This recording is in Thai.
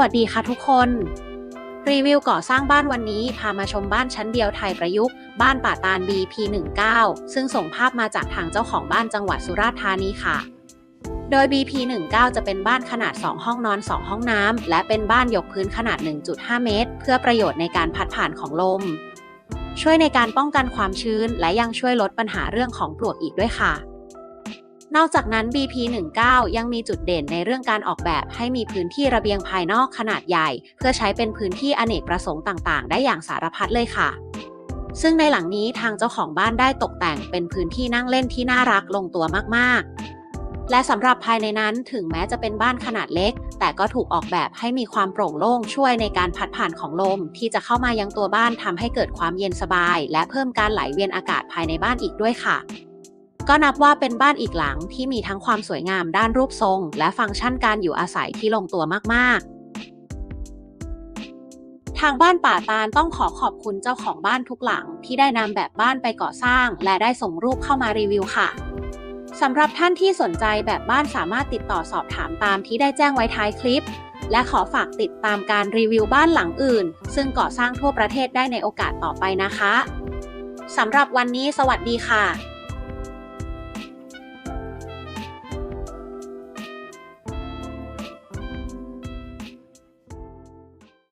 วัสดีค่ะทุกคน รีวิวก่อสร้างบ้านวันนี้พามาชมบ้านชั้นเดียวไทยประยุกต์ บ้านป่าตาล BP19 ซึ่งส่งภาพมาจากทางเจ้าของบ้านจังหวัดสุราษฎร์ธานีค่ะ โดย BP19 จะเป็นบ้านขนาด 2 ห้องนอน 2 ห้องน้ำ และเป็นบ้านยกพื้นขนาด 1.5 เมตร เพื่อประโยชน์ในการพัดผ่านของลม ช่วยในการป้องกันความชื้น และยังช่วยลดปัญหาเรื่องของปลวกอีกด้วยค่ะ นอกจากนั้น BP19 ยังมีจุดเด่นในเรื่องการออกแบบให้มีพื้นที่ระเบียงภายนอกขนาดใหญ่ เพื่อใช้เป็นพื้นที่อเนกประสงค์ต่างๆ ได้อย่างสารพัดเลยค่ะ ซึ่งในหลังนี้ทางเจ้าของบ้านได้ตกแต่งเป็นพื้นที่นั่งเล่นที่น่ารักลงตัวมากๆ และสำหรับภายในนั้นถึงแม้จะเป็นบ้านขนาดเล็ก แต่ก็ถูกออกแบบให้มีความโปร่งโล่งช่วยในการพัดผ่านของลม ที่จะเข้ามายังตัวบ้านทำให้เกิดความเย็นสบาย และเพิ่มการไหลเวียนอากาศภายในบ้านอีกด้วยค่ะ ก็นับว่าเป็นบ้านอีกหลังที่มีทั้งความสวยงามด้านรูปทรง และฟังก์ชันการอยู่อาศัยที่ลงตัวมากๆทางบ้านป่าตาลต้องขอขอบคุณเจ้าของบ้านทุกหลังที่ได้นำแบบบ้านไปก่อสร้าง และได้ส่งรูปเข้ามารีวิวค่ะสำหรับท่านที่สนใจแบบบ้านสามารถติดต่อสอบถามตามที่ได้แจ้งไว้ท้ายคลิป และขอฝากติดตามการรีวิวบ้านหลังอื่น ซึ่งก่อสร้างทั่วประเทศได้ในโอกาสต่อไปนะคะสำหรับวันนี้สวัสดีค่ะ